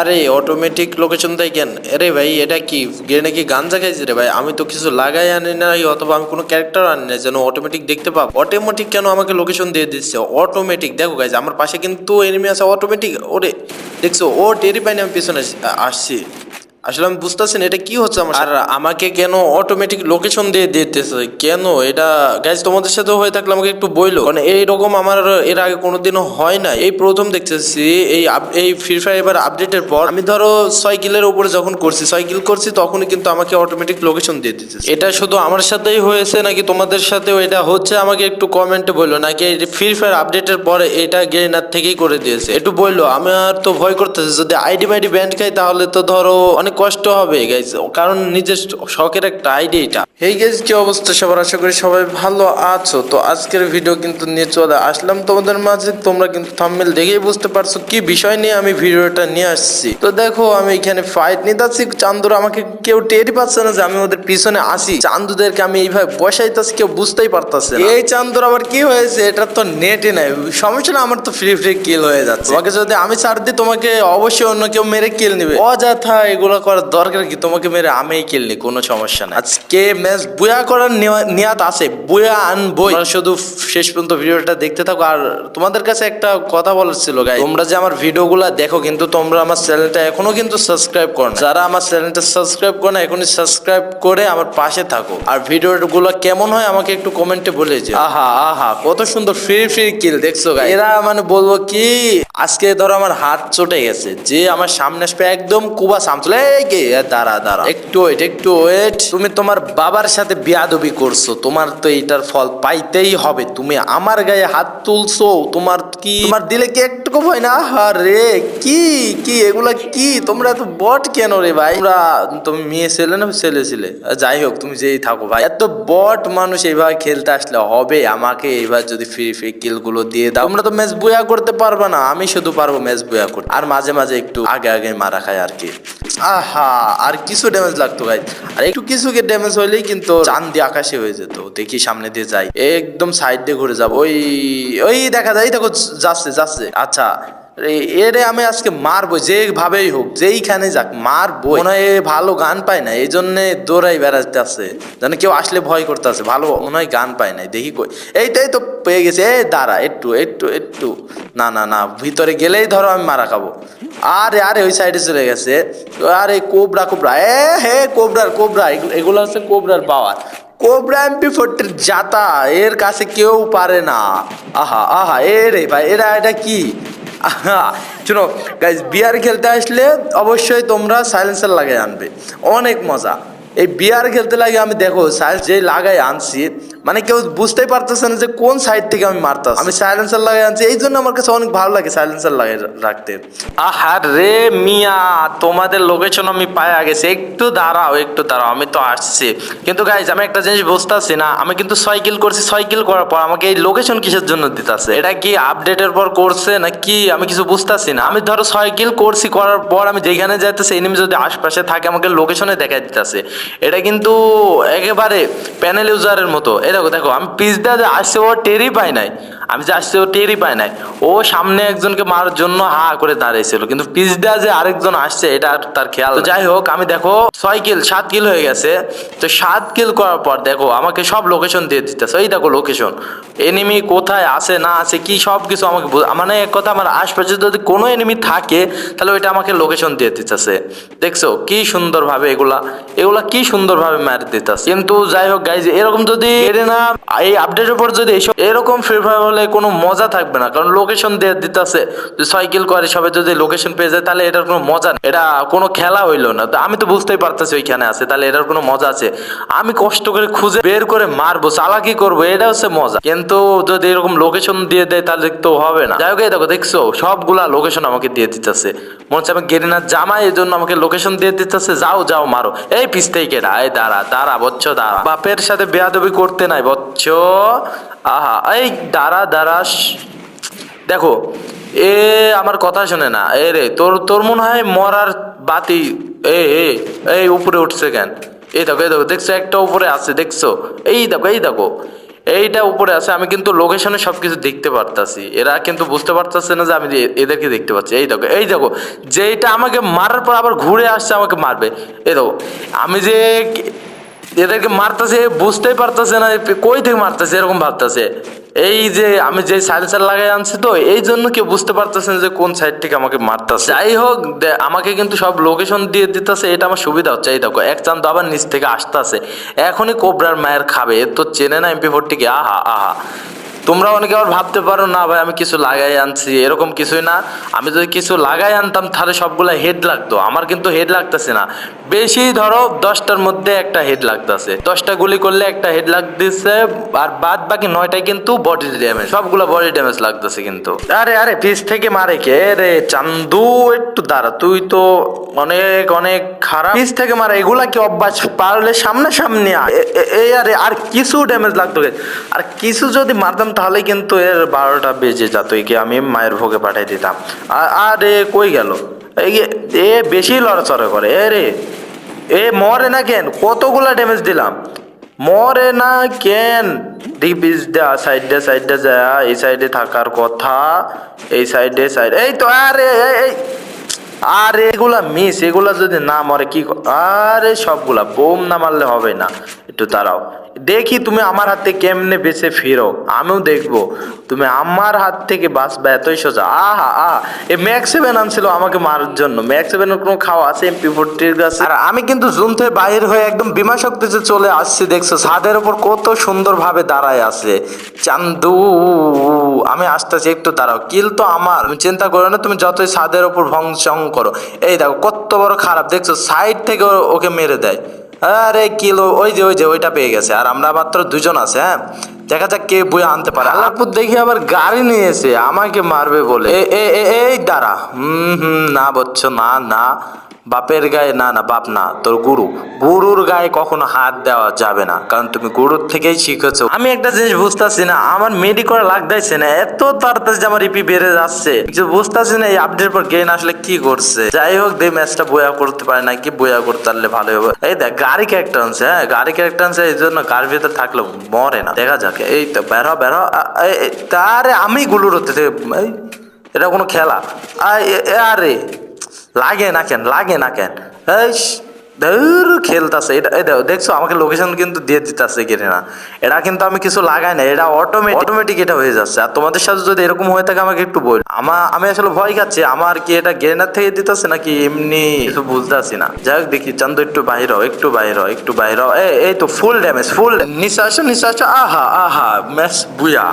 আরে automatic location দেয় কেন? আরে ভাই, এটা কি? গেড়ে নাকি গাঞ্জা খাইছে রে ভাই? আমি তো কিছু লাগাই আনি না অথবা আমি কোনো ক্যারেক্টার আনি না যেন অটোমেটিক দেখতে পাব। অটোমেটিক কেন আমাকে লোকেশন দিয়ে দিচ্ছে? অটোমেটিক দেখো গাইজ আমার পাশে কিন্তু এনিমি আছে অটোমেটিক ওরে, দেখছ, ও টেরি পাইনি আমি পিছনে আসছি। আসলে আমি বুঝতেছি না, এটা কি হচ্ছে আমার আর আমাকে কেন অটোমেটিক লোকেশন দিয়ে দিতেছে? কেন? এটা গাইজ তোমাদের সাথে হয়ে থাকলে আমাকে একটু বইলো। মানে এইরকম আমার এর আগে কোনোদিনও হয় না এই প্রথম দেখতেছি, এই এই ফ্রি ফায়ার এবার আপডেটের পর আমি ধরো ছয় কিলের উপরে যখন করছি ছয় কিল করছি, তখনই কিন্তু আমাকে অটোমেটিক লোকেশন দিয়ে দিতেছে। এটা শুধু আমার সাথেই হয়েছে নাকি তোমাদের সাথেও এটা হচ্ছে? আমাকে একটু কমেন্টে বলল নাকি ফ্রি ফায়ার আপডেটের পরে এটা গেইনার থেকেই করে দিয়েছে? একটু বলল আমার তো ভয় করতেছে, যদি আইডি মাইডি ব্যান্ড খাই, তাহলে তো ধরো অনেক কষ্ট হবে গাইজ কারণ নিজের শখের একটা আইডি এটা। এই গাইজ কি অবস্থা? সবার আশা করি সবাই ভালো আছো। তো আজকের ভিডিও কিন্তু নিয়ে চলে আসলাম তোমাদের মাঝে। তোমরা কিন্তু থাম্বনেল দেখেই বুঝতে পারছ কি বিষয় নিয়ে আমি ভিডিওটা নিয়ে আসছি। তো দেখো আমি এখানে ফাইট নিতে আসছি চান্দুর আমাকে কেউ টেরই পাচ্ছে না যে আমি ওদের পিছনে আসি। চান্দুদেরকে আমি এইভাবে বসাইতেছি কেউ বুঝতেই পারতাছে না। এই চান্দুর আবার কি হয়েছে? এটা তো নেটে নাই। সমস্যা না আমার তো ফ্রি ফ্রি কিল হয়ে যাচ্ছে। তোমাকে যদি আমি ছাড় দিই তোমাকে অবশ্যই অন্য কেউ মেরে কিল নিবে। অযথা এগুলো করার দরকার কি? তোমাকে মেরে আমি নি কোনো সমস্যা না আজকে ম্যাচ বুয়া করার নিয়াত আছে বুয়া আনবই। শুধু শেষ পর্যন্ত ভিডিওটা দেখতে থাকো। আর তোমাদের কাছে একটা কথা বলার ছিল গাই তোমরা যে আমার ভিডিও ভিডিওগুলো দেখো কিন্তু তোমরা আমার চ্যানেলটা এখনও কিন্তু সাবস্ক্রাইব করো না। যারা আমার চ্যানেলটা সাবস্ক্রাইব করো না এখনই সাবস্ক্রাইব করে আমার পাশে থাকো। আর ভিডিওগুলো কেমন হয় আমাকে একটু কমেন্টে বলে যে আহা আহা কত সুন্দর ফ্রি ফ্রি কিল দেখছ গাই এরা মানে বলব কি? আজকে ধরো আমার হাত চটে গেছে, যে আমার সামনে আসবে একদম কুবা সামতুল এই কে দাঁড়া দাঁড়া। একটু ওয়েট একটু ওয়েট তুমি তোমার বাবার সাথে বিয়াদবি করছ, তোমার তো এইটার ফল পাইতেই হবে। তুমি আমার গায়ে হাত তুলছো, তোমার কি তোমার দিলে কি একটুকু ভয় না? আরে কি কি, এগুলা কি? তোমরা এত বট কেন রে ভাই? তোমরা তুমি মেয়ে ছেলে না, ছেলে ছিলে? যাই হোক, তুমি যেই থাকো ভাই। এত বট মানুষ এইভাবে খেলতে আসলে হবে? আমাকে এইবার যদি ফ্রি ফ্রি কিলগুলো দিয়ে দাও। তোমরা তো ম্যাচ বয়া করতে পারবে না। আমি শুধু পারব ম্যাচ বয়া করতে। আর মাঝে মাঝে একটু আগে আগে মারা খায় আর কি। আহা, আর কিছু ড্যামেজ লাগতো ভাই আর একটু কিছু ড্যামেজ হইলেই কিন্তু চান দিয়ে আকাশে হয়ে যেত। দেখি সামনে দিয়ে যাই। একদম সাইড দিয়ে ঘুরে যাব। ওই ওই দেখা যায় দেখো, যাচ্ছে যাচ্ছে। আচ্ছা এরে আমি আজকে মারবো, যেভাবেই হোক, যেইখানে যাক, মারবো। মনে হয় ভালো গান পায় না এই জন্য দৌড়াই বেড়াতে আছে। যেন কেউ আসলে ভয় করতে আছে, ভালো মনে হয় গান পায় নাই দেখি কই। এইটাই তো পেয়ে গেছে এই দাঁড়া, একটু একটু একটু। না না না, ভিতরে গেলেই ধরো আমি মারা খাব। আরে আরে, ওই সাইডে চলে গেছে। আরে, কোবরা কোবরা, এ, হে, কোবরার, কোবরা এগুলো- হচ্ছে কোবরার পাওয়ার। কোবরা এমপি ফোরটির জাতা, এর কাছে কেউ পারে না। আহা আহা, এ রে ভাই, এরা, এটা কি? শুনো গাইজ বিয়ার খেলতে আসলে অবশ্যই তোমরা সাইলেন্সার লাগাই আনবে। অনেক মজা। এই বিয়ার খেলতে লাগে আমি দেখো সাইলেন্স যে লাগাই আনছি মানে কেউ বুঝতেই পারতেছে না যে কোন সাইড থেকে আমি মারতাম আমি সাইলেন্সার লাগাই আনছি। এই জন্য আমার কাছে অনেক ভালো লাগে সাইলেন্সার লাগাই রাখতে। আহার রে মিয়া, তোমাদের লোকেশন আমি পায়া গেছি একটু দাঁড়াও একটু দাঁড়াও। আমি তো আসছি। কিন্তু গাইজ আমি একটা জিনিস বুঝতেছি না। আমি কিন্তু সাইকেল করছি। সাইকেল করার পর আমাকে এই লোকেশন কিসের জন্য দিতেছে? এটা কি আপডেটের পর করছে না কি? আমি কিছু বুঝতেছি না। আমি ধরো সাইকেল করছি, করার পর আমি যেখানে যাইতেছি এনিমি যদি আশপাশে থাকে, আমাকে লোকেশনে দেখা দিতেছে। এটা কিন্তু একেবারে প্যানেল ইউজারের মতো। দেখো দেখো আমি পিস দিয়ে আসছে ও টেরই পাই নাই। আমি যে আসছে ও টেরই পাই নাই। ও সামনে একজনকে মারার জন্য হা করে দাঁড়িয়েছিল। কিন্তু দেওয়া যে আরেকজন আসছে এটা তার খেয়াল যাই হোক আমি দেখো ছয় কিল সাত কিল হয়ে গেছে। তো সাত কিল করার পর দেখো আমাকে সব লোকেশন দিয়ে দিতেছে। এই দেখো লোকেশন এনিমি কোথায় আছে না আছে কি সব কিছু আমাকে মানে এক কথা আমার আশপাশে যদি কোনো এনিমি থাকে তাহলে ওইটা আমাকে লোকেশন দিয়ে দিতেছে। দেখছ কি সুন্দরভাবে এগুলা এগুলা কি সুন্দরভাবে মারি দিতেছে। কিন্তু যাই হোক গাইজ এরকম যদি না, এই আপডেটের পর যদি এইসব এরকম ফ্রি ফায়ার হলে কোনো মজা থাকবে না। কারণ লোকেশন দিয়ে করে যদি লোকেশন পেয়ে যায়, তাহলে এটার কোনো মজা নেই। এটা কোনো খেলা হইল না। তো আমি তো বুঝতেই পারতেছি ওইখানে আছে, তাহলে এটার কোনো মজা আছে। আমি কষ্ট করে খুঁজে বের করে মারবো, চালাকি করব, এটা হচ্ছে মজা। কিন্তু যদি এরকম লোকেশন দিয়ে দেয়, তাহলে তো হবে না। যাই হোক দেখো, দেখছ? সবগুলা লোকেশন আমাকে দিয়ে দিতেছে। মনে হচ্ছে আমি জামা এই জন্য আমাকে লোকেশন দিয়ে দিতেছে। যাও যাও, মারো। এই পিস থেকে এই দাঁড়া দাঁড়া, বচ্চ, দাঁড়া। বাপের সাথে বেয়াদবি করতে নাই, বচ্চ। আহা, এই দাঁড়া দাঁড়া দেখো, এ আমার কথা শোনে না। এ রে, তোর তোর মনে হয় মরার বাতি, এ এই উপরে উঠছে কেন? এই দেখো এই দেখো, দেখছ, একটা উপরে আছে, দেখছ? এই দেখো এই দেখো। এইটা উপরে আছে, আমি কিন্তু লোকেশনে সবকিছু দেখতে পারতাছি। এরা কিন্তু বুঝতে পারতেছে না যে আমি এদেরকে দেখতে পাচ্ছি। এই দেখো এই দেখো, যেইটা আমাকে মারার পর আবার ঘুরে আসছে, আমাকে মারবে। এই দেখো, আমি যে এদেরকে মারতেছে, বুঝতেই পারতেছে না কই থেকে মারতেছে, এরকম ভাবতেছে। এই যে আমি যে সাইলেন্সার লাগাই আনছি তো, এই জন্য কেউ বুঝতে পারতেছেন যে কোন সাইড থেকে আমাকে মারতেছে। যাই হোক আমাকে কিন্তু সব লোকেশন দিয়ে দিতেছে, এটা আমার সুবিধা হচ্ছে। এই দেখো, এক চান্দ আবার নিচ থেকে আসতেছে। এখনই কোবরার মায়ের খাবে তো চেনে না এমপি ফোরটিকে আহা আহা। তোমরা অনেকে আবার ভাবতে পারো, না ভাই, আমি কিছু লাগাই আনছি। এরকম কিছুই না। আমি যদি কিছু লাগাই আনতাম, তাহলে সবগুলা হেড লাগতো। আমার কিন্তু হেড লাগতেছে না। বেশি ধরো, দশটার মধ্যে একটা হেড লাগতেছে। দশটা গুলি করলে একটা হেড লাগতেছে, আর বাদ বাকি নয়টাই কিন্তু বডি ড্যামেজ সবগুলা বডি ড্যামেজ লাগতেছে কিন্তু। আরে আরে, পিস থেকে মারে কে? রে চান্দু, একটু দাঁড়া। তুই তো অনেক অনেক খারাপ। পিস থেকে মারা, এগুলা কি অভ্যাস? পারলে সামনে সামনে এই আরে, আর কিছু ড্যামেজ লাগতো। আর কিছু যদি মারতাম তাহলে কিন্তু এর বারোটা বেজে যেত একে আমি মায়ের ভোগে পাঠিয়ে দিতাম। আর আরে কই গেল? এ বেশি লড়াচড়া করে, এ রে, এ মরে না কেন? কতগুলা ড্যামেজ দিলাম। মরে না কেন? ডিপিস দেয়া সাইডে সাইডে যা এই সাইডে থাকার কথা, এই সাইডে সাইড এই তো, আরে, এই আর এগুলা মিস এগুলা যদি না মরে কি, আরে সবগুলা, বোম না মারলে হবে না। একটু দাঁড়াও। দেখি তুমি আমার হাত কেমনে বেঁচে ফিরো। আমিও দেখব। তুমি আমার হাত থেকে বাঁচবে, এতই সোজা। আহা আহা। এ ম্যাক্স সেভেন আনছিল আমাকে মারার জন্য। ম্যাক্স সেভেনের কোনো খাওয়া আছে? এমপি ফোরটির কাছে? আর আমি কিন্তু জুম থেকে বাইর হয়ে একদম বিমা শক্তিতে চলে আসছি, দেখছ? ছাদের ওপর কত সুন্দরভাবে দাঁড়ায় আছে। চান্দু, আমি আসতেছি, একটু দাঁড়াও। কিল তো আমার। তুমি চিন্তা করো না, তুমি যতই ছাদের ওপর ভং চং করো। এই দেখো, কত বড় খারাপ। দেখছ, সাইড থেকে ওকে মেরে দেয়। আরে কিলো ওই যে ওই যে ওইটা পেয়ে গেছে। আর আমরা মাত্র দুজন আছে হ্যাঁ? দেখা যাক কে বই আনতে পারে। আল্লাহপুর দেখি আবার গাড়ি নিয়েছে আমাকে মারবে বলে। এই দাঁড়া। হুম হুম না বলছো না না। বাপের গায়ে না না, বাপ না, তোর গুরু। গুরুর গায়ে কখনো হাত দেওয়া যাবে না, কারণ তুমি গুরুর থেকেই শিখেছো। আমি একটা জিনিস বুঝতেছি না, আমার মেডি করা লাগতেছে না, এত তাড়াতাড়ি যে আমার ইপি বেড়ে যাচ্ছে। কিছু বুঝতেছি না, এই আপডেট পর গেন আসলে কি করছে? যাই হোক দে ম্যাচটা বয়া করতে পারে না কি বয়া করতে পারলে ভালো হবে। এই দেখ, গাড়ি ক্যারেক্টার আনছে হ্যাঁ গাড়ি ক্যারেক্টার আনছে এই জন্য গাড়ির ভিতরে থাকলে মরে না। দেখা যাক, এই তো, বের বের তারে আমি গুলুর হতে এটা কোনো খেলা? আরে লাগে না কেন? লাগে না কেন? এই ধুর খেলতাছে। এটা এই দেখছ আমাকে লোকেশন কিন্তু দিয়ে দিতেছে কেটে না এটা কিন্তু আমি কিছু লাগাই না এটা অটোমেটিক অটোমেটিক এটা হয়ে যাচ্ছে। আর তোমাদের সাথে যদি এরকম হয়ে থাকে আমাকে একটু বল। আমার আমি আসলে ভয় খাচ্ছি আমার কি এটা গ্রেনার থেকে দিতেছে নাকি এমনি কিছু বুঝতেছি না? যাই হোক দেখি চান্দ একটু বাইর হও, একটু বাইর হও, একটু বাইর হও। এই তো ফুল ড্যামেজ ফুল নিঃশ্বাস নিঃশ্বাস আহা আহা ম্যাচ বুয়া।